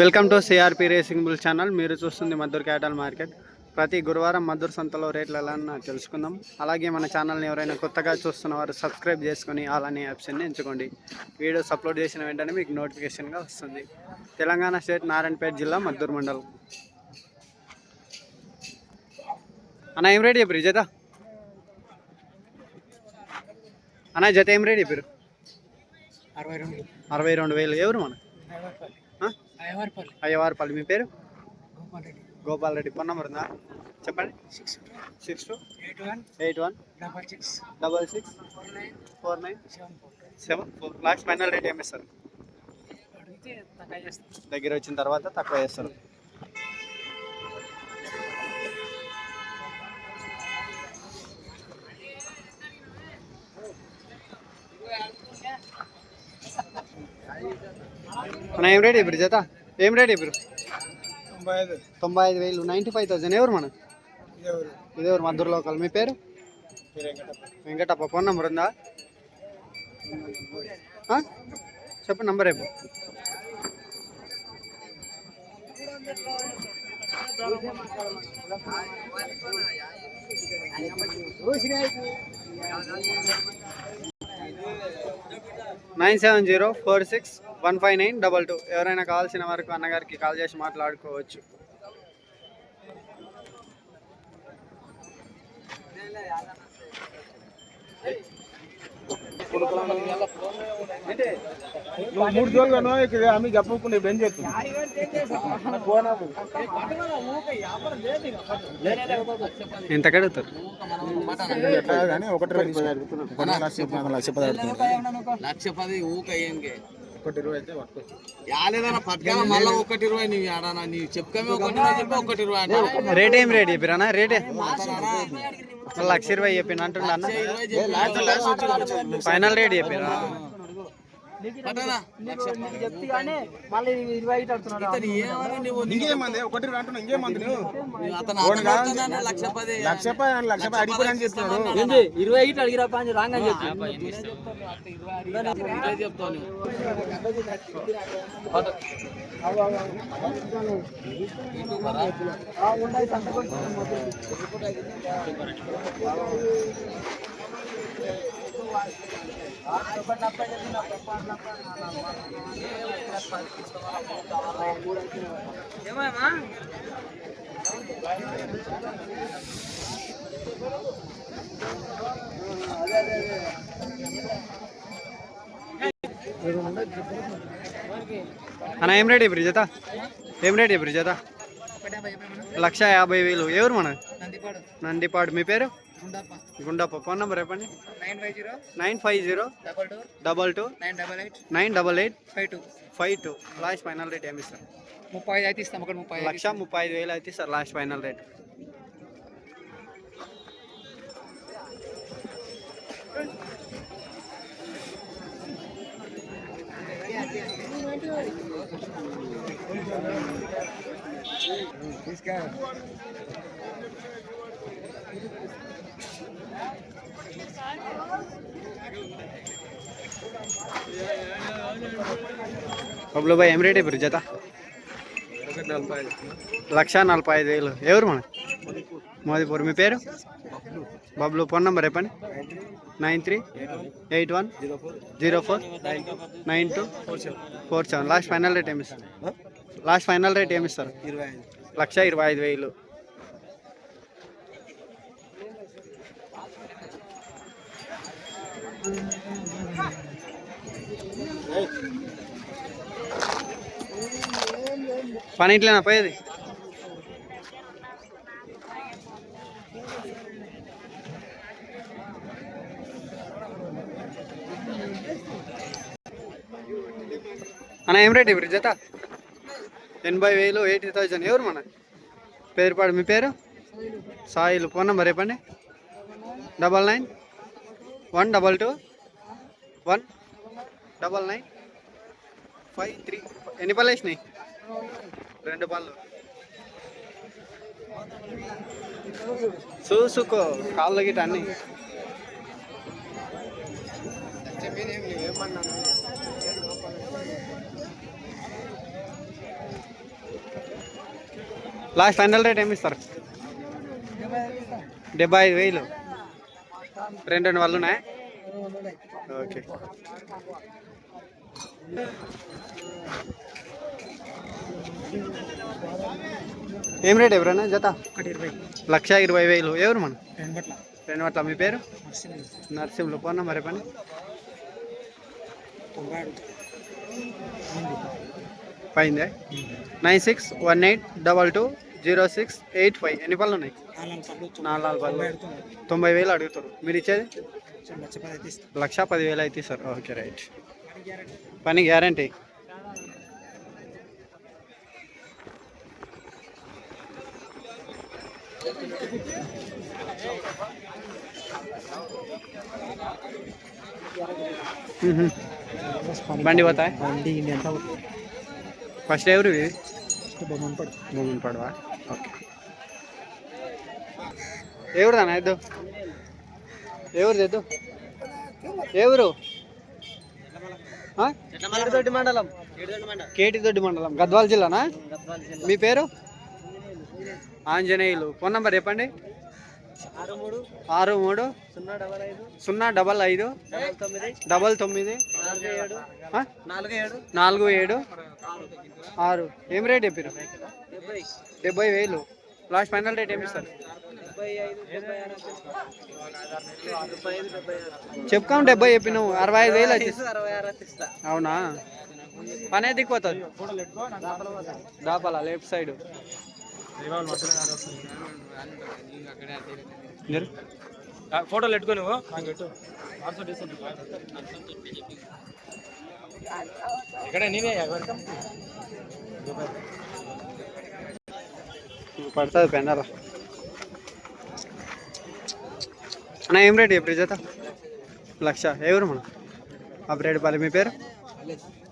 Welcome to CRP racing bull channel మీరు చూస్తుంది Maddur క్యాటల్ market. ప్రతి గురువారం మద్దూరు సంతలో రేట్లు ఎలా తెలుసుకుందాం. అలాగే మన ఛానల్ని ఎవరైనా కొత్తగా చూస్తున్న వారు సబ్స్క్రైబ్ చేసుకొని అలానే ఆప్షన్ని ఎంచుకోండి. వీడియోస్ అప్లోడ్ చేసిన వెంటనే మీకు నోటిఫికేషన్గా వస్తుంది. తెలంగాణ స్టేట్ నారాయణపేట జిల్లా మద్దూరు మండలం. అన్న ఏం రేట్ చెప్పారు జత? అన్న జత ఏం రేట్ చెప్పారు అరవై రెండు. అరవై రెండు వేలు. ఎవరు మన? అయ్యవారిపల్లి. మీ పేరు? గోపాల్ రెడ్డి ఫోన్ నెంబర్ ఉందా? చెప్పండి. Six six two eight one eight one double six double six four nine four nine seven four. Seven four. Last final rate ఏమి ఇస్తారు? అడిగితే తక్కువ చేస్తాం దగ్గర వచ్చిన తర్వాత తక్కువ చేస్తారు. మన ఏం రేట్ ఇప్పుడు జత? ఏం రేట్ ఇప్పుడు? తొంభై ఐదు. వేలు. Ninety five thousand. ఎవరు మన? ఇదేవరు? మద్దూరు లోకల్. మీ పేరు? వెంకటప్ప. ఫోన్ నెంబర్ ఉందా? చెప్పు నంబర్ రేపు nine seven zero four six one five nine double two. ఎవరైనా కావాల్సిన వరకు అన్నగారికి కాల్ చేసి మాట్లాడుకోవచ్చు. నువ్వు మూడు రోజులు ఇక్కడ ఆమె చెప్పకుండా బెంచ్ చేస్తుంది. ఎంత కడుగుతారు కానీ ఒకటి లక్ష పదార్థం లక్ష పది ఊక ఏంకే? ఒకటి ఇరవై అయితే యాలేదన్నా మళ్ళీ ఒకటి ఇరవై నీవు ఆడానా నీవు చెప్పుకమే ఒకటి ఇరవై చెప్పి ఒకటి ఇరవై అంటే రేట్ ఏం రేట్ చెప్పిరానా? రేటే? లక్ష ఇరవై చెప్పిండు అంటుండ అన్న. ఫైనల్ రేట్ చెప్పిరా? లక్ష ఇతను ఏమన్నా నువ్వు ఇంకేమంది ఒకటి ఇరవై అంటున్నా ఇంకేమంది లక్ష పది లక్ష పది లక్ష పది చెప్తున్నాడు ఇరవై ఇటు అడిగిరా పాంచి రాంగ్ అని చెప్పి ఇరవై చెప్తావు నువ్వు అన్న ఏం రేట్ ఇప్పుడు జత? ఏం రేట్ ఇప్పుడు జత? లక్ష యాభై వేలు. ఎవరు మన? నందిపాడు. నందిపాడు. మీ పేరు? గుండప్ప ఫోన్ నెంబర్ చెప్పండి. Nine five zero. Nine five zero. Double two. Double two. Nine double eight. Nine double eight. Five two. Five two. Last final rate ఏమి ఇస్తారు? ముప్పై ఐదు అయితే ఇస్తాం. ఒకటి ముప్పై లక్ష ముప్పై ఐదు వేలు అయితే సార్ లాస్ట్ ఫైనల్ రేట్. తీసుకా బబ్లు భాయ్ ఏం రేట్ ఇప్పుడు జత? లక్ష నలభై ఐదు వేలు. ఎవరు మన? మోదీపూర్. మీ పేరు? బబ్లు. ఫోన్ నెంబర్ చెప్పండి. Nine three eight one zero four nine two four seven. Last final rate ఏమి ఇస్తారు? లాస్ట్ ఫైనల్ రేట్ ఏమిస్తారు ఇస్తారు? ఇరవై ఐదు లక్ష ఇరవై ఐదు వేలు పని ఇట్లేనా పోయేది? అన్న ఏం రేట్ ఇప్పుడు జత? ఎనభై వేలు ఎయిటీ థౌజండ్. ఎవరు మన? పేరు పాడు మీ పేరు? సాయిలు. ఫోన్ నెంబర్ చెప్పండి. Double nine one double two one double nine five three. ఎన్ని పళ్ళు వేసినాయి? రెండు పళ్ళు చూసుకో కాళ్ళు గిట్ట అన్నీ. లాస్ట్ ఫైనల్ రేట్ ఏమి ఇస్తారు? డెబ్బై ఐదు వేలు. రెండు రెండు వాళ్ళు ఉన్నాయా? ఓకే. ఏం రేట్ ఎవరన్నా జత? లక్ష ఇరవై వేలు. ఎవరు మనం? రెండు బట్ల రెండు పట్ల మీ పేరు? నర్సింహులు. ఫోన్ నెంబర్ చెప్పండి. పైందే nine six one eight double two zero six eight five. ఎన్ని పళ్ళు ఉన్నాయి? నాలుగు పళ్ళు. తొంభై వేలు అడుగుతారు. మీరు ఇచ్చేది? లక్ష పదివేలు అయితే సార్ ఓకే రైట్. పని గ్యారంటీ. బండి పోతాయి? బండి ఎంత ఫస్ట్ ఎవరు ఇది బొమ్మను పడు. మూమెంట్ పడవా? ఓకే. ఎవరు దానా ఎద్దు ఎవరు ఎద్దు ఎవరు? తోటి మండలం. కేటిదొడ్డి మండలం. గద్వాల జిల్లానా? మీ పేరు? ఆంజనేయులు. ఫోన్ నంబర్ చెప్పండి. ఆరు మూడు సున్నా డబల్ ఐదు డబల్ తొమ్మిది నాలుగు ఏడు ఆరు. ఏం రేట్ చెప్పారు డెబ్బై. వేలు. లాస్ట్ ఫైనల్ రేట్ ఏమి ఇస్తారు? డెబ్బై ఆరు చెప్పుకోం డెబ్బై చెప్పినావు. అరవై ఐదు వేలు అవునా? పనే దిక్కుపోతుంది దాపాల లెఫ్ట్ సైడ్. ఫోటోలు పెట్టుకో నువ్వు. ఇక్కడ నేనే పడుతుంది పెన్నర అన్న ఏం రేట్ చెప్పు జత? లక్ష. ఎవరు మన? అప్రేడ్ పల్లి మీ పేరు?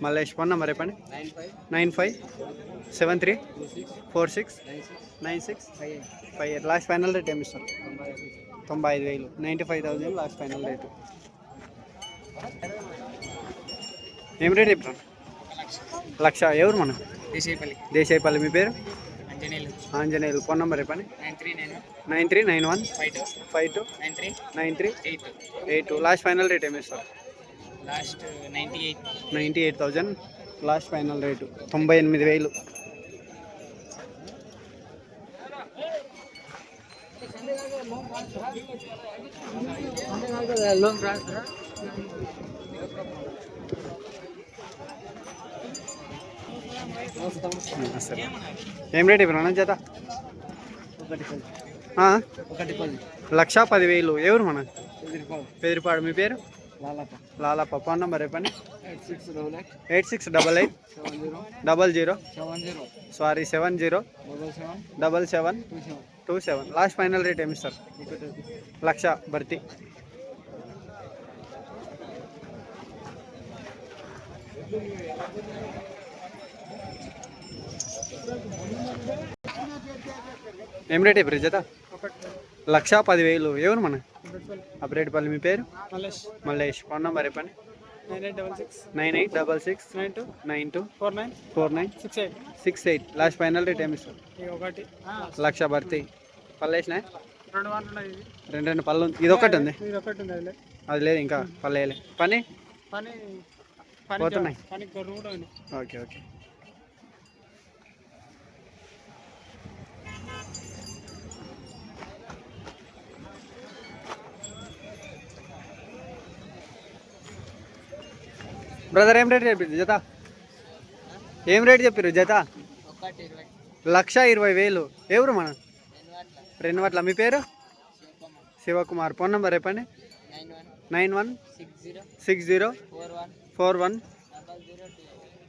మల్లేష్ ఫోన్ నెంబర్ చెప్పండి. Nine five seven three four six nine six five eight. Last final rate ఏమి ఇస్తారు? తొంభై ఐదు వేలు. Ninety five thousand last final rate. ఏం రేట్ చెప్పాను లక్ష. ఎవరు మనం? దేశీపల్లి. దేశాయపల్లి మీ పేరు? ఆంజనేయులు. ఫోన్ నెంబర్ చెప్పండి. Nine three nine nine three nine one. Five two. Five two. Nine three. Nine three. Eight eight two. Last final rate ఏమి ఇస్తారు? Last ninety eight. Ninety eight thousand. Last final rate తొంభై ఎనిమిది వేలు. Loan సరే ఏం rate ఇప్పుడు జత? ఒకటి పది లక్ష పదివేలు. ఎవరు మన పేరుపాడు మీ పేరు? లాలప్ప. ఫోన్ నెంబర్ చెప్పండి. Eight six double eight. Double zero. Sorry seven zero. Double seven. Two seven. Last final rate ఏమి ఒకటి లక్ష భర్తీ. ఏం రేట్ ఇప్పుడు జత? లక్ష పదివేలు. ఎవరు మన? అప్రేట్పల్లి మీ పేరు? మల్లేష్. మల్లేష్. ఫోన్ నెంబర్ చెప్పండి. Nine eight double six. Nine eight double six. Nine two. Nine two. Four nine. Four nine. Six eight. Six eight. Last final rate ఏమి ఇస్తారు? ఒకటి. లక్ష భర్తీ. పళ్ళు రెండు రెండు రెండు పళ్ళు ఉంది. ఇది ఒకటి ఉంది? ఇది ఒకటి ఉంది అది లేదు ఇంకా. పళ్ళు వేయలే. పని? పని పని పోతున్నాయి. పని ఓకే ఓకే. బ్రదర్ ఏం రేట్ చెప్పింది జత? ఏం రేట్ చెప్పారు జత? ఇరవై లక్ష ఇరవై వేలు. ఎవరు మన? రెండు వట్ల మీ పేరు? శివకుమార్. ఫోన్ నెంబర్ చెప్పండి. Nine one six zero four one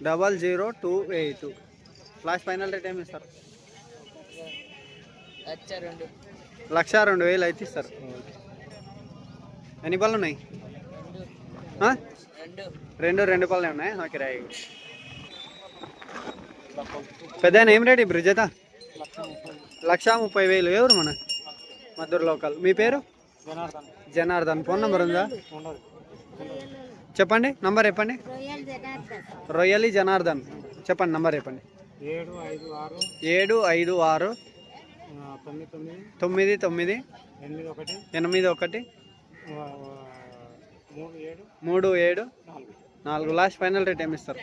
double zero two eight. Last final rate ఏమి ఇస్తారు? లక్ష రెండు రెండు వేలు అయితే ఇస్తారు. ఎన్ని పళ్ళు ఉన్నాయి? రెండు రెండు రెండు పళ్ళు ఉన్నాయి? ఓకే రాయి పెద్ద ఏం రేట్ ఇప్పుడు జత? లక్ష ముప్పై ముప్పై వేలు. ఎవరు మన? మద్దూరు లోకల్. మీ పేరు? జనార్దన్. ఫోన్ నెంబర్ ఉందా? చెప్పండి నంబర్ చెప్పండి. రొయ్యలి జనార్దన్. చెప్పండి నంబర్ చెప్పండి. ఏడు ఐదు ఆరు. తొమ్మిది తొమ్మిది. ఎనిమిది ఒకటి. మూడు ఏడు. నాలుగు లాస్ట్ ఫైనల్ రేట్ ఏమి ఇస్తారు?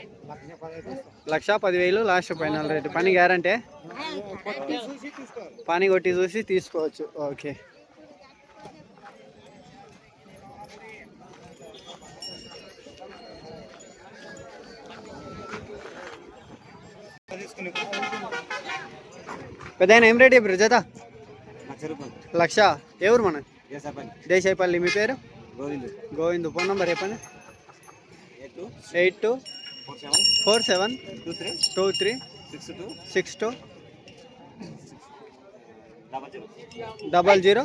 లక్ష పదివేలు లాస్ట్ ఫైనల్ రేట్. పని గ్యారంటీ? పని కొట్టి చూసి తీసుకోవచ్చు. ఓకే. పెద్ద ఏం రేట్ ఇప్పుడు జత? లక్ష ఎవరు మన దేశాయపల్లి మీ పేరు? గోవిందు. గోవింద్. ఫోన్ నంబర్ చెప్పండి. Eight two four seven two three two three six two six two double zero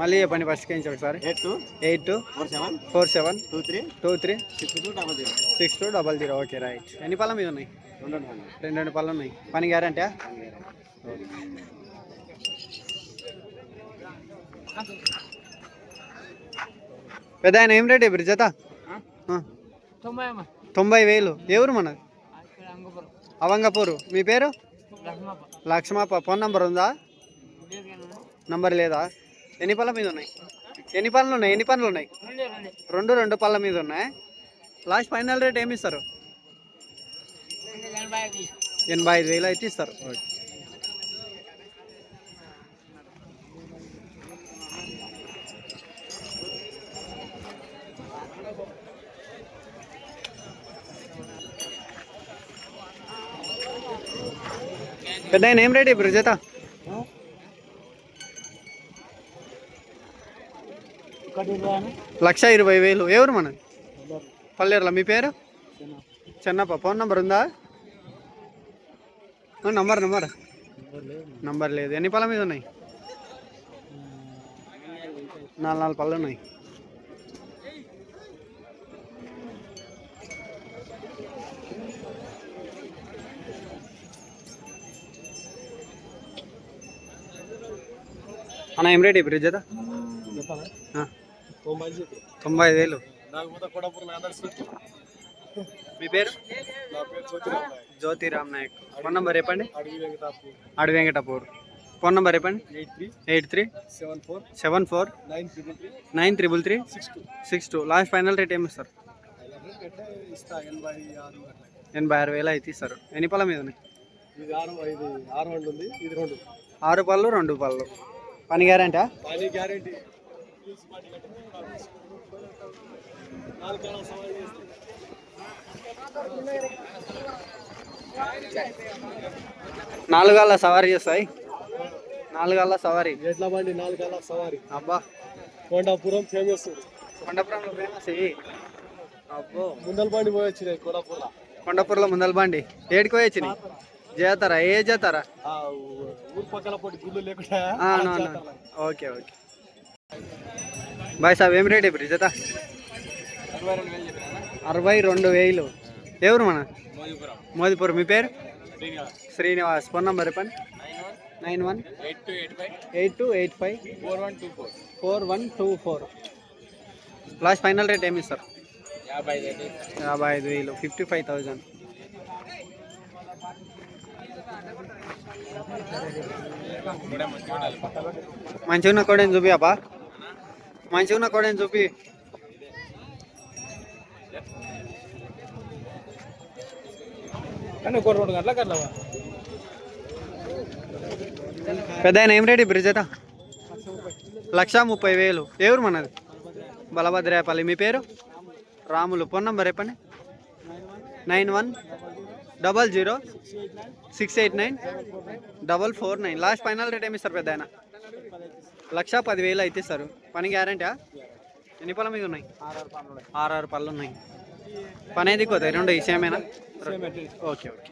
మళ్ళీ చెప్పండి ఫస్ట్ నుంచి ఒకసారి. Eight two eight two four seven four seven two three two three six two double zero six two double zero. Okay right. ఎన్ని పళ్ళ మీద ఉన్నాయి? రెండు రెండు రెండు పళ్ళు ఉన్నాయి. పని గ్యారంటీ పెద్ద ఆయన ఏం రేట్ ఇప్పుడు జత. తొంభై వేలు. ఎవరు మనది? అంగపురం. అవంగపూరు. మీ పేరు? లక్ష్మప్ప. లక్ష్మప్ప. ఫోన్ నంబర్ ఉందా? నంబర్ లేదా? ఎన్ని పళ్ళ మీద ఉన్నాయి? ఎన్ని పనులు ఉన్నాయి? ఎన్ని పనులు ఉన్నాయి? రెండే రెండే. పళ్ళ మీద ఉన్నాయి. లాస్ట్ ఫైనల్ రేట్ ఏమి ఇస్తారు? ఎనభై ఐదు. ఎనభై ఐదు వేలు అయితే ఇస్తారు. పెద్ద ఆయన ఏం రేట్ ఇప్పుడు జత? లక్ష ఇరవై వేలు. ఎవరు మన పల్లెర్ల. మీ పేరు? చెన్నప్ప. ఫోన్ నంబర్ ఉందా? Number number. నంబర్ లేదు. ఎన్ని పళ్ళ మీద ఉన్నాయి? నాలుగు నాలుగు పళ్ళు ఉన్నాయి. అన్న ఏం రేట్ ఇప్పుడు జత? ఆ, తొంభై ఐదు వేలు. మీ పేరు? జ్యోతిరామ్ జ్యోతి రామ్ నాయక్. ఫోన్ నంబర్ చెప్పండి. అడవి వెంకటాపు అడి వెంకటపూర్. ఫోన్ నంబర్ చెప్పండి. Eight three eight three seven four seven four nine triple three nine triple three six two. Six two last final rate ఏమి ఇస్తారు? ఇస్తా ఎనభై ఆరు అట్లా ఎనభై ఆరు వేలు అయితే ఇస్తారు. ఎన్ని పళ్ళ మీద ఉన్నాయి? ఆరు పళ్ళు రెండు పళ్ళు. పని గ్యారంటీ పని గ్యారంటీ. నాలుగాళ్ళ సవారీ చేస్తాయి. నాలుగాళ్ళ సవారీ. ఎట్లా బండి నాలుగు కాలం సవారి. అబ్బా. కొండాపురం ఫేమస్ కొండపురంలో ఫేమస్ ఇవి అబ్బో. ముందల బండి పోయి వచ్చినాయి కోలాపూర్లో కొండపురంలో ముందల బండి. ఏడికి పోయి వచ్చినాయి చేతారా ఏ చేతారా ఆ ఊరు పక్కల పోటీ గుళ్ళు లేకుండా ఆ, అవును, అవును. Okay okay. బాయ్ సాబ్ ఏం రేట్ ఇప్పుడు జత? అరవై రెండు వేలు. ఎవరు మన? మోదీపురం. మీ పేరు? శ్రీనివాస్. ఫోన్ నంబర్ చెప్పండి. Nine one. Eight two eight five. Eight two eight five four one two four four one two four. Last final rate ఏమి ఇస్తారు? యాభై ఐదు వేలు. Fifty five thousand. మంచిగా ఉన్న కోడని చూపి అబ్బా. మంచిగా ఉన్న కోడని చూపి. కానీ ఒక రెండు గంటలకు అట్లా పెద్ద ఆయన ఏం రేట్ ఇప్పుడు జత లక్ష ముప్పై వేలు. ఎవరు మనది? బలభద్రాయపల్లి. మీ పేరు? రాములు. ఫోన్ నంబర్ చెప్పండి. Nine one? Double zero six eight nine double four nine. Last final rate ఏమి ఇస్తారు పెద్ద ఆయన లక్ష పదివేలు అయితే ఇస్తారు. పని గ్యారంటీ ఎన్ని పళ్ళ మీద ఉన్నాయి? ఆరు ఆరు పళ్ళు ఉన్నాయి. పని ఏది కొద్ది? రెండు విషయమేనా ఓకే ఓకే.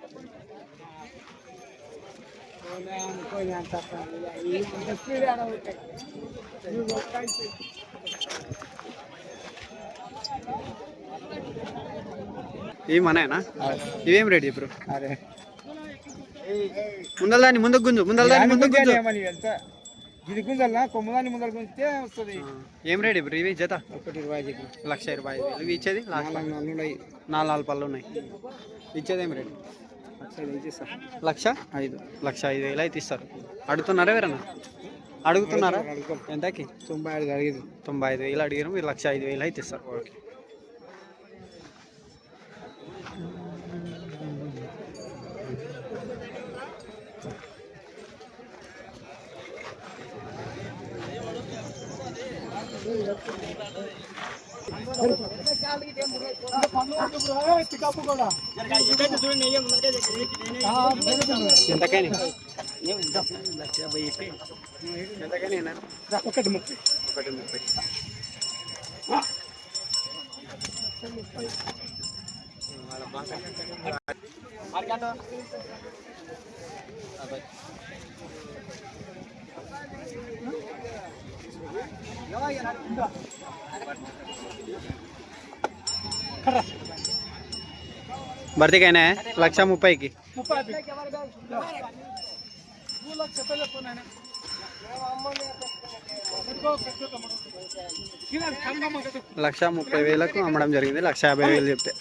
ఇవేం రేట్ ఇప్పుడు ముందల దాన్ని ముందుకు గుంజు ముందల దాన్ని ముందుకు గుంజు. ఇది గుంజల్లా కొమ్మదాన్ని ముందర గుంజితే వస్తుంది. ఏం రేట్ ఇప్పుడు ఇవి జత? ఒకటి ఇరవై చెప్పి. లక్ష ఇరవై ఐదు ఇవి ఇచ్చేది? నాలుగు నాలుగు పళ్ళు ఉన్నాయి. ఇచ్చేది ఏం రేటు? లక్ష ఐదు లక్ష? ఐదు. వేలు అయితే ఇస్తారు. అడుగుతున్నారా ఎవరన్నా? అడుగుతున్నారా? అడుగుతాం ఎంతకి? తొంభై ఐదు అడిగేది. తొంభై ఐదు వేలు అడిగారు మీరు లక్ష ఐదు వేలు అయితే ఇస్తారు. ఓకే. ఎంతకని ఎంతకని అన్నారు ఒకటి ముప్పై ఒకటి ముప్పై భర్తీకైనా లక్ష ముప్పైకి? లక్ష ముప్పై వేలకు అమ్మడం జరిగింది లక్ష యాభై వేలు చెప్తే.